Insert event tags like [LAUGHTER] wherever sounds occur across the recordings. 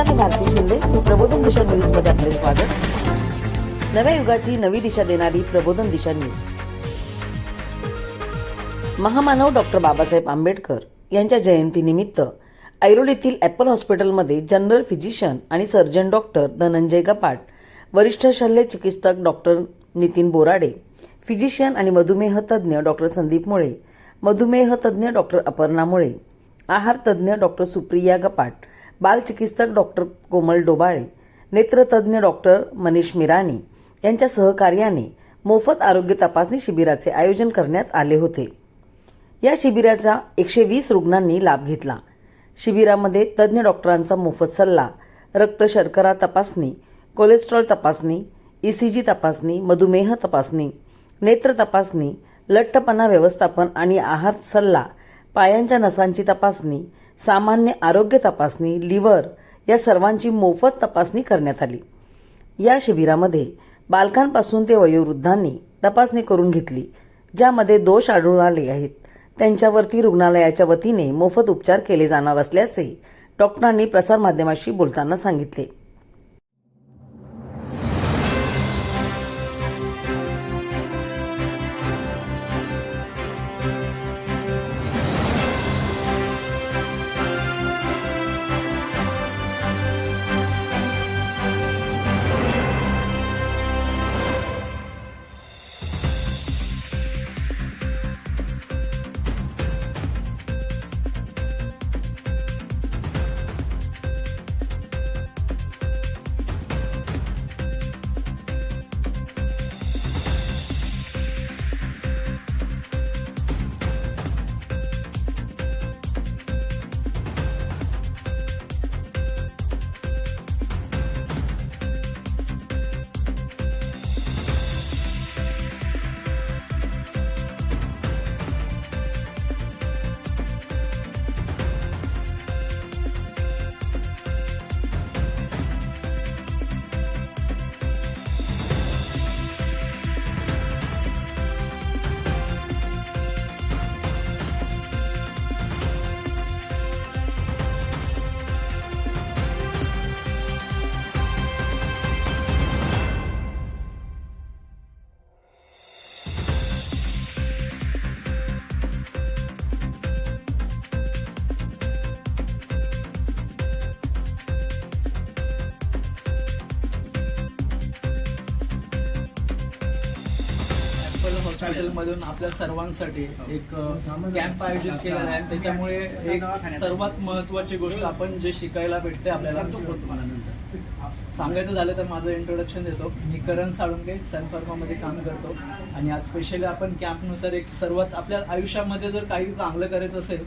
नमस्कार मी भारती शिंदे. प्रबोधन दिशा न्यूजमध्ये आपले स्वागत. नव्या युगाची नवी दिशा देणारी प्रबोधन दिशा न्यूज. महामानव डॉक्टर बाबासाहेब आंबेडकर यांच्या जयंतीनिमित्त ऐरोलीतील ॲपल हॉस्पिटलमध्ये जनरल फिजिशियन आणि सर्जन डॉक्टर धनंजय गपाट वरिष्ठ शल्य चिकित्सक डॉक्टर नितीन बोराडे फिजिशियन आणि मधुमेह तज्ज्ञ डॉक्टर संदीप मुळे मधुमेह तज्ज्ञ डॉक्टर अपर्णा मुळे आहार तज्ज्ञ डॉक्टर सुप्रिया गपाट बालचिकित्सक डॉक्टर कोमल डोबाळे नेत्रतज्ज्ञ डॉक्टर मनीष मिराणी यांच्या सहकार्याने मोफत आरोग्य तपासणी शिबिराचे आयोजन करण्यात आले होते. या शिबिराचा एकशे वीस रुग्णांनी लाभ घेतला. शिबिरामध्ये तज्ज्ञ डॉक्टरांचा मोफत सल्ला रक्त शर्करा तपासणी कोलेस्ट्रॉल तपासणी ईसीजी तपासणी मधुमेह तपासणी नेत्र तपासणी लठ्ठपणा व्यवस्थापन आणि आहार सल्ला पायांच्या नसांची तपासणी सामान्य आरोग्य तपासणी लिव्हर या सर्वांची मोफत तपासणी करण्यात आली. या शिबिरामध्ये बालकांपासून ते वयोवृद्धांनी तपासणी करून घेतली ज्यामध्ये दोष आढळून आले आहेत. त्यांच्यावरती रुग्णालयाच्या वतीने मोफत उपचार केले जाणार असल्याचे डॉक्टरांनी प्रसारमाध्यमाशी बोलताना सांगितले. हॉस्पिटलमधून आपल्या सर्वांसाठी एक कॅम्प आयोजित केलेला आहे. त्याच्यामुळे एक सर्वात महत्वाची गोष्ट आपण जे शिकायला भेटते आपल्याला सांगायचं झालं तर माझं इंट्रोडक्शन देतो. मी करण साळुंके सनफार्मामध्ये काम करतो. आणि आज स्पेशली आपण कॅम्पनुसार एक सर्वात आपल्या आयुष्यामध्ये जर काही चांगलं करायचं असेल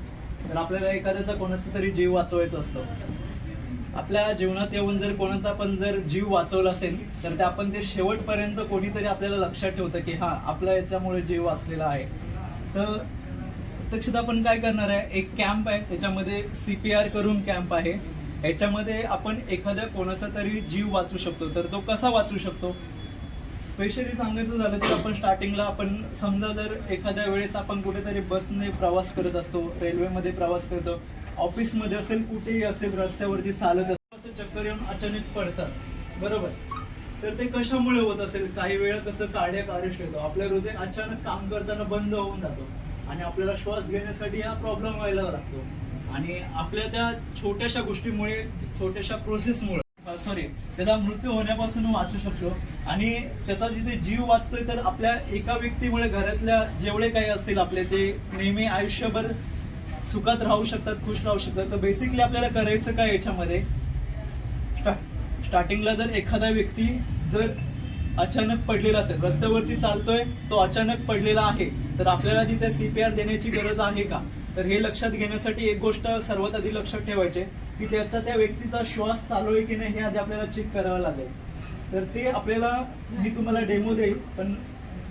तर आपल्याला एखाद्याचा कोणाचा तरी जीव वाचवायचा असतो. आपल्या जीवनात येऊन जर कोणाचा पण जर जीव वाचवला असेल तर ते आपण ते शेवटपर्यंत कोणीतरी आपल्याला लक्षात ठेवतं की हा आपला याच्यामुळे जीव वाचलेला आहे. तर प्रत्यक्षात आपण काय करणार आहे? एक कॅम्प आहे त्याच्यामध्ये सीपीआर करून कॅम्प आहे. याच्यामध्ये आपण एखाद्या कोणाचा तरी जीव वाचू शकतो. तर तो कसा वाचू शकतो? स्पेशली सांगायचं झालं तर आपण स्टार्टिंगला आपण समजा जर एखाद्या वेळेस आपण कुठेतरी बसने प्रवास करत असतो रेल्वेमध्ये प्रवास करतो ऑफिसमध्ये असेल कुठेही असेल रस्त्यावरती चालत असेल असं चक्कर येऊन अचानक पडतात. बरोबर? तर ते कशामुळे होत असेल? काही वेळा कसं कार्डियक अरेस्ट येतो? आपलं हृदय अचानक काम करताना बंद होऊन जातो. आणि आपल्याला श्वास घेण्यासाठी हा प्रॉब्लेम व्हायला लागतो. आणि आपल्या त्या छोट्याशा गोष्टीमुळे छोट्याशा प्रोसेसमुळे सॉरी त्याचा मृत्यू होण्यापासून वाचू शकतो. आणि त्याचा जिथे जीव वाचतोय तर आपल्या एका व्यक्तीमुळे घरातल्या जेवढे काही असतील आपले ते नेहमी आयुष्यभर सुखात राहू शकतात खुश राहू शकतात. तर बेसिकली आपल्याला करायचं काय याच्यामध्ये? स्टा- स्टार्टिंगला जर एखादा व्यक्ती जर अचानक पडलेला असेल रस्त्यावरती चालतोय तो अचानक पडलेला आहे तर आपल्याला तिथे सीपीआर देण्याची गरज आहे का? तर हे लक्षात घेण्यासाठी एक गोष्ट सर्वात आधी लक्षात ठेवायचे की त्याचा त्या व्यक्तीचा श्वास चालू आहे की नाही हे आधी आपल्याला चेक करावं लागेल. तर ते आपल्याला मी तुम्हाला डेमो देईल पण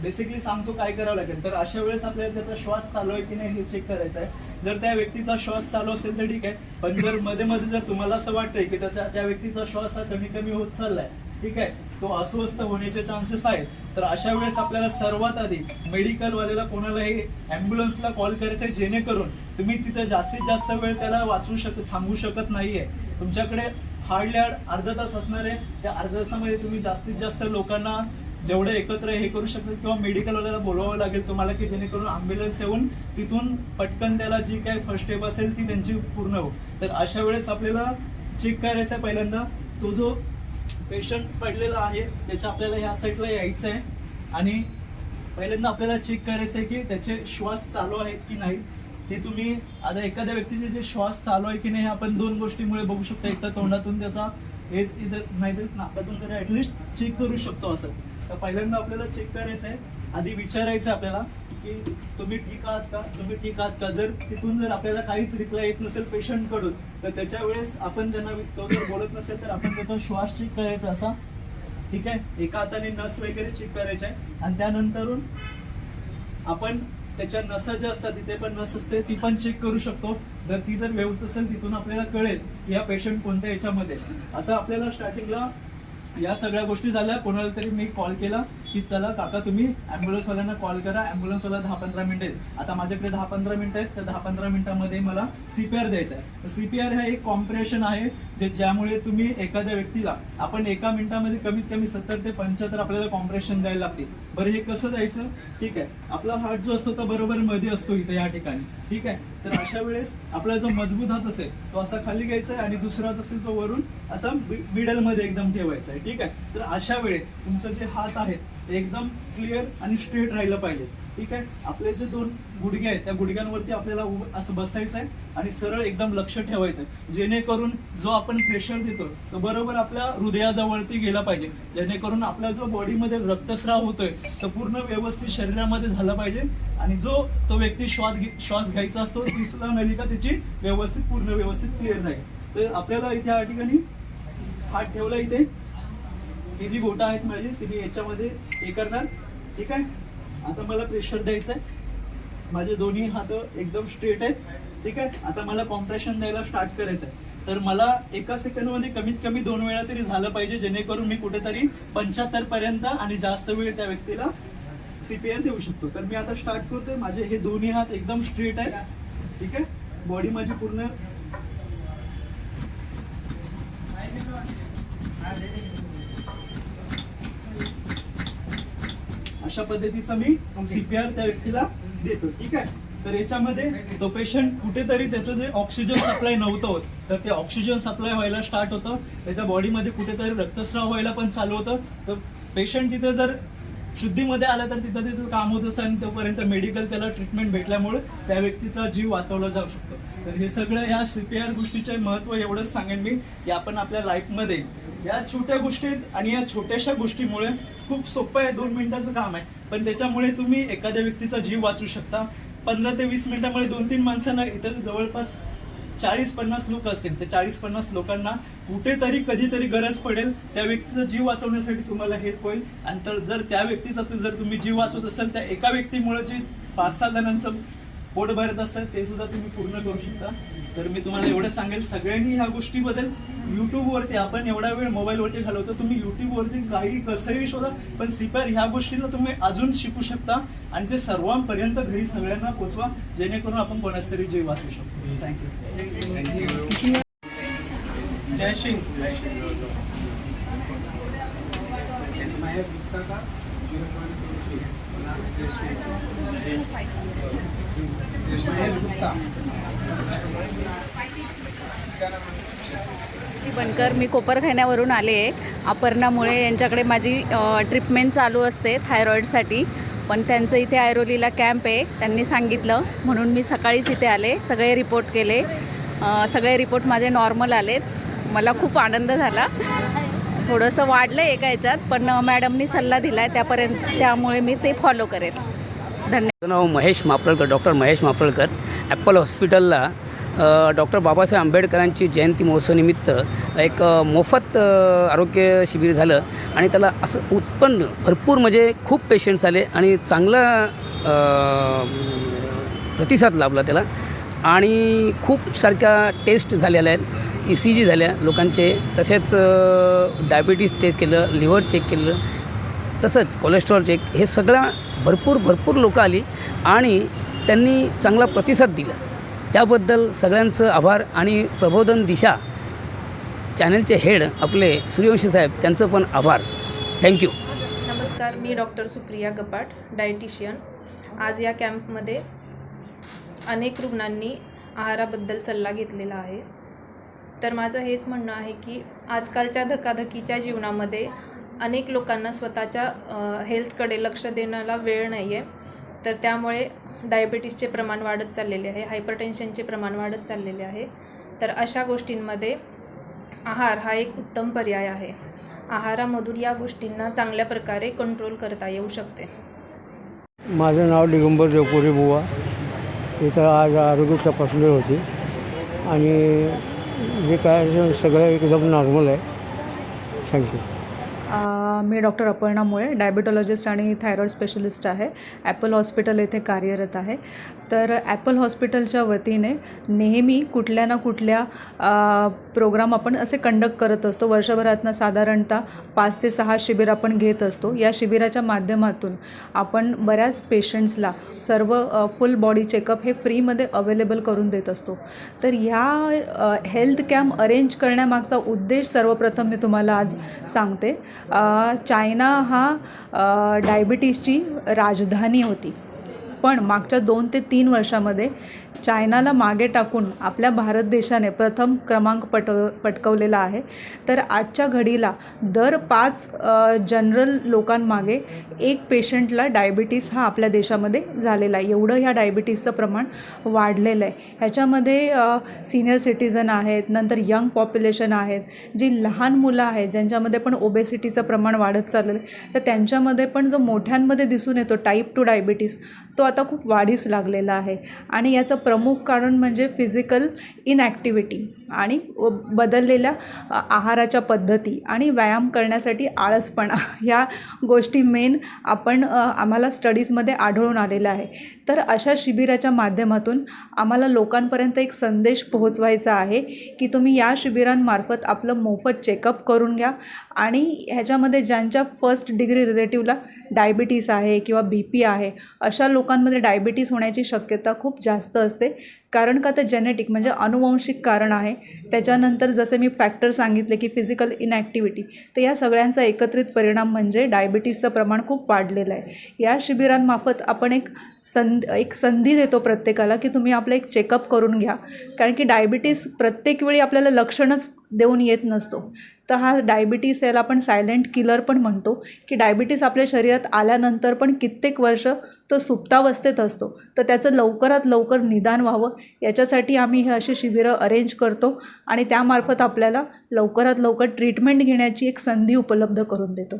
बेसिकली सांगतो काय करावं लागेल. तर अशा वेळेस आपल्याला त्याचा श्वास चालू आहे की नाही हे चेक करायचं आहे. जर त्या व्यक्तीचा श्वास चालू असेल तर ठीक आहे. पण जर मध्ये मध्ये जर तुम्हाला असं वाटतंय की त्याचा त्या व्यक्तीचा श्वास हा कमी कमी होत चाललाय ठीक आहे. तो अस्वस्थ होण्याचे चान्सेस आहेत. तर अशा वेळेस आपल्याला सर्वात आधी मेडिकल वाल्याला कोणालाही ॲम्ब्युलन्सला कॉल करायचं आहे जेणेकरून तुम्ही तिथे जास्तीत जास्त वेळ त्याला वाचवू शक थांबवू शकत नाहीये. तुमच्याकडे हार्डली अर्धा तास असणार आहे. त्या अर्धा तासामध्ये तुम्ही जास्तीत जास्त लोकांना जेवढे एकत्र हे करू शकतात किंवा मेडिकलवाल्याला बोलवावं लागेल तुम्हाला की जेणेकरून अँब्युलन्स येऊन तिथून पटकन त्याला जी काय फर्स्ट एड असेल ती त्यांची पूर्ण हो. तर अशा वेळेस आपल्याला चेक करायचं आहे पहिल्यांदा. तो जो पेशंट पडलेला आहे त्याच्या आपल्याला ह्या साईडला यायचं आहे आणि पहिल्यांदा आपल्याला चेक करायचं आहे की त्याचे श्वास चालू आहेत की नाही. ते तुम्ही आता एखाद्या व्यक्तीचे जे श्वास चालू आहे की नाही हे आपण दोन गोष्टीमुळे बघू शकतो. एक तर तोंडातून त्याचा हे इथं नाही तर नाकातून तरी ऍटलिस्ट चेक करू शकतो असं. तर पहिल्यांदा आपल्याला चेक करायचं आहे आधी विचारायचं आपल्याला की तुम्ही ठीक आहात का? तुम्ही ठीक आहात का? जर तिथून जर आपल्याला काहीच रिप्लाय येत नसेल पेशंटकडून तर त्याच्या वेळेस आपण ज्यांना तो जर बोलत नसेल तर आपण त्याचा श्वास चेक करायचा असा. ठीक आहे? एका हाताने नस वगैरे चेक करायचे. आहे आणि त्यानंतरून आपण त्याच्या नसा ज्या असतात तिथे पण नस असते ती पण चेक करू शकतो. जर ती जर व्यवस्थित असेल तिथून आपल्याला कळेल की या पेशंट कोणत्या याच्यामध्ये. आता आपल्याला स्टार्टिंगला या सगळ्या गोष्टी झाल्या. कोणाला तरी मी कॉल केला. की चला काका तुम्ही ॲम्ब्युलन्सवाल्यांना कॉल करा. ॲम्ब्युलन्सवाला दहा पंधरा मिनिटं आहेत. आता माझ्याकडे दहा पंधरा मिनिटं आहेत. तर दहा पंधरा मिनिटांमध्ये मला सीपीआर द्यायचा आहे. सीपीआर हा एक कॉम्प्रेशन आहे जे ज्यामुळे तुम्ही एखाद्या व्यक्तीला आपण एका मिनिटामध्ये कमीत कमी सत्तर ते पंच्याहत्तर आपल्याला कॉम्प्रेशन द्यायला लागते बरं हे कसं द्यायचं? ठीक आहे. आपला हार्ट जो असतो तो बरोबर मध्ये असतो इथे या ठिकाणी. ठीक आहे? तर अशा वेळेस आपला जो मजबूत हात असेल तो असा खाली घ्यायचा आहे आणि दुसरा हात असेल तो वरून असा मिडलमध्ये एकदम ठेवायचा आहे. ठीक आहे? तर अशा वेळेस तुमचं जे हात आहेत एकदम क्लिअर आणि स्ट्रेट राहिलं पाहिजे. ठीक आहे? आपले जे दोन गुडघे आहेत त्या गुडघ्यांवरती आपल्याला उभं असं बसायचं आहे आणि सरळ एकदम लक्ष ठेवायचं आहे. जेणेकरून जो आपण प्रेशर देतो तो बरोबर आपल्या हृदयाजवळती गेला पाहिजे. जेणेकरून आपल्या जो बॉडीमध्ये रक्तस्राव होतोय तो पूर्ण व्यवस्थित शरीरामध्ये झाला पाहिजे. आणि जो तो व्यक्ती श्वास श्वास घ्यायचा असतो ती सुद्धा नलिका त्याची व्यवस्थित पूर्ण व्यवस्थित क्लिअर राहील. तर आपल्याला इथे या ठिकाणी हात ठेवला इथे. ही जी गोटा आहेत माझी ती मी याच्यामध्ये हे करणार. ठीक आहे? आता मला प्रेशर द्यायचं आहे माझे दोन्ही हात एकदम स्ट्रेट आहेत. ठीक आहे? आता मला कॉम्प्रेशन द्यायला स्टार्ट करायचं आहे तर मला एका सेकंडमध्ये कमीत कमी दोन वेळा तरी झालं पाहिजे जेणेकरून मी कुठेतरी पंच्याहत्तर पर्यंत आणि जास्त वेळ त्या व्यक्तीला सीपीआर देऊ शकतो. तर मी आता स्टार्ट करतोय. माझे हे दोन्ही हात एकदम स्ट्रेट आहेत. ठीक आहे? बॉडी माझी पूर्ण अशा पद्धतीचा मी सीपीआर त्या व्यक्तीला देतो. ठीक आहे? तर याच्यामध्ये तो पेशंट कुठेतरी त्याचं जे ऑक्सिजन सप्लाय नव्हतं होत तर ते ऑक्सिजन सप्लाय व्हायला स्टार्ट होतं. त्याच्या बॉडीमध्ये कुठेतरी रक्तस्राव व्हायला पण चालू होतं. तर पेशंट तिथे जर शुद्धीमध्ये आलं तर तिथं तिथं काम होत असतं आणि तोपर्यंत मेडिकल त्याला ट्रीटमेंट भेटल्यामुळे त्या व्यक्तीचा जीव वाचवला जाऊ शकतो. तर हे सगळं या सीपीआर गोष्टीचे महत्त्व एवढंच सांगेन मी की आपण आपल्या लाईफमध्ये या छोट्या गोष्टी आहेत आणि या छोट्याशा गोष्टीमुळे खूप सोपं आहे दोन मिनिटाचं काम आहे. पण त्याच्यामुळे तुम्ही एखाद्या व्यक्तीचा जीव वाचू शकता. पंधरा ते वीस मिनिटामुळे दोन तीन माणसांना इतर जवळपास चाळीस पन्नास लोक असतील. ते चाळीस पन्नास लोकांना कुठेतरी कधीतरी गरज पडेल. त्या व्यक्तीचा जीव वाचवण्यासाठी तुम्हाला हेल्प होईल. आणि तर जर त्या व्यक्तीचा जर तुम्ही जीव वाचवत असाल त्या एका व्यक्तीमुळे जे पाच सहा जणांचं पोट भरत असतात ते सुद्धा तुम्ही पूर्ण करू शकता. तर मी तुम्हाला एवढं सांगेल सगळ्यांनी ह्या गोष्टीबद्दल युट्यूबवरती आपण एवढा वेळ मोबाईलवरती घालवतो तुम्ही युट्यूबवरती काही कसंही शोधा पण सिपर ह्या गोष्टीला तुम्ही अजून शिकू शकता आणि ते सर्वांपर्यंत घरी सगळ्यांना पोचवा जेणेकरून आपण कोणाच तरी जीव वाचू शकतो. थँक्यू जय सिंग महेश गुप्ता का मी बनकर मी कोपरखान्यावरून आले आहे. अपर्णामुळे यांच्याकडे माझी ट्रीटमेंट चालू असते थायरॉईडसाठी. पण त्यांचं इथे ऐरोलीला कॅम्प आहे. त्यांनी सांगितलं. म्हणून मी सकाळीच इथे आले. सगळे रिपोर्ट केले. सगळे रिपोर्ट माझे नॉर्मल आलेत. मला खूप आनंद झाला. थोडंसं वाढलं आहे एका याच्यात पण मॅडमनी सल्ला दिला आहे त्यापर्यंत त्यामुळे मी ते फॉलो करेल. धन्यवाद नाव महेश मापळकर डॉक्टर महेश मापळकर. ॲपल हॉस्पिटलला डॉक्टर बाबासाहेब आंबेडकरांची जयंती महोत्सवानिमित्त एक मोफत आरोग्य शिबिर झालं आणि त्याला असं उत्पन्न भरपूर म्हणजे खूप पेशंट्स आले आणि चांगला प्रतिसाद लाभला त्याला. आणि खूप सारख्या टेस्ट झालेल्या आहेत. ई सी जी झाल्या लोकांचे. तसेच डायबिटीस टेस्ट केलं लिव्हर चेक केलं तसंच कोलेस्ट्रॉल चेक हे सगळं भरपूर भरपूर लोकं आली आणि त्यांनी चांगला प्रतिसाद दिला. त्याबद्दल सगळ्यांचं आभार आणि प्रबोधन दिशा चॅनलचे हेड आपले सूर्यवंशी साहेब त्यांचं पण आभार. थँक्यू नमस्कार मी डॉक्टर सुप्रिया गपाट डायटिशियन. आज या कॅम्पमध्ये अनेक रुग्णांनी आहाराबद्दल सल्ला घेतलेला आहे. तर माझं हेच म्हणणं आहे की आजकालच्या धकाधकीच्या जीवनामध्ये अनेक लोकांना स्वतःच्या हेल्थकडे लक्ष देण्याला वेळ नाही आहे तर त्यामुळे डायबिटीसचे प्रमाण वाढत चाललेले आहे हायपरटेन्शनचे प्रमाण वाढत चाललेले आहे. तर अशा गोष्टींमध्ये आहार हा एक उत्तम पर्याय आहे. आहारामधून या गोष्टींना चांगल्या प्रकारे कंट्रोल करता येऊ शकते. माझं नाव दिगंबर जोपुरी बुवा. इथं आज आरोग्य तपासणी होती. आणि जे काय सगळं एकदम नॉर्मल आहे. थँक्यू मी डॉक्टर अपर्णा मुळे डायबिटॉलॉजिस्ट आणि थायरॉईड स्पेशलिस्ट आहे. ॲपल हॉस्पिटल येथे कार्यरत आहे. तर ॲपल हॉस्पिटलच्या वतीने नेहमी कुठल्या ना कुठल्या प्रोग्राम आपण असे कंडक्ट करत असतो. वर्षभरातनं साधारणतः पाच ते सहा शिबिर आपण घेत असतो. या शिबिराच्या माध्यमातून आपण बऱ्याच पेशंट्सला सर्व फुल बॉडी चेकअप हे फ्रीमध्ये अवेलेबल करून देत असतो. तर ह्या हेल्थ कॅम्प अरेंज करण्यामागचा उद्देश सर्वप्रथम मी तुम्हाला आज सांगते. चायना हा डायबिटीसची राजधानी होती. पण मागच्या दोन ते तीन वर्षामध्ये चायनाला मागे टाकून आपल्या भारत देशाने प्रथम क्रमांक पट पटकवलेला आहे. तर आजच्या घडीला दर पाच जनरल लोकांमागे एक पेशंटला डायबिटीस हा आपल्या देशामध्ये झालेला आहे. एवढं ह्या डायबिटीसचं प्रमाण वाढलेलं आहे. ह्याच्यामध्ये सिनियर सिटीजन आहेत नंतर यंग पॉप्युलेशन आहेत जी लहान मुलं आहेत ज्यांच्यामध्ये पण ओबेसिटीचं प्रमाण वाढत चाललेलं आहे तर त्यांच्यामध्ये पण जो मोठ्यांमध्ये दिसून येतो टाईप टू डायबिटीस तो आता खूप वाढीस लागलेला आहे. आणि याचं प्रमुख कारण म्हणजे फिजिकल इनॲक्टिव्हिटी आणि व- बदललेल्या आहाराच्या पद्धती आणि व्यायाम करण्यासाठी आळसपणा [LAUGHS] ह्या गोष्टी मेन आपण आम्हाला स्टडीजमध्ये आढळून आलेलं आहे. तर अशा शिबिराच्या माध्यमातून आम्हाला लोकांपर्यंत एक संदेश पोहोचवायचा आहे की तुम्ही या शिबिरांमार्फत आपलं मोफत चेकअप करून घ्या आणि ह्याच्यामध्ये ज्यांच्या फर्स्ट डिग्री रिलेटिव्हला डायबिटीस आहे किंवा बी पी आहे अशा लोकांमध्ये डायबिटीस होण्याची शक्यता खूप जास्त असते. कारण का तर जेनेटिक म्हणजे अनुवंशिक कारण आहे. त्याच्यानंतर जसे मी फॅक्टर सांगितले की फिजिकल इनॲक्टिव्हिटी तर या सगळ्यांचा एकत्रित परिणाम म्हणजे डायबिटीसचं प्रमाण खूप वाढलेलं आहे. या शिबिरांमार्फत आपण एक संध एक संधी देतो प्रत्येकाला की तुम्ही आपलं एक चेकअप करून घ्या. कारण की डायबिटीस प्रत्येक वेळी आपल्याला लक्षणच देऊन येत नसतो. तर हा डायबिटीस याला आपण सायलेंट किलर पण म्हणतो की डायबिटीस आपल्या शरीरात आल्यानंतर पण कित्येक वर्ष तो सुप्तावस्थेत असतो. तर त्याचं लवकरात लवकर निदान व्हावं. याच्यासाठी आम्ही हे असे शिबिरं अरेंज करतो आणि त्यामार्फत आपल्याला लवकरात लवकर ट्रीटमेंट घेण्याची एक संधी उपलब्ध करून देतो.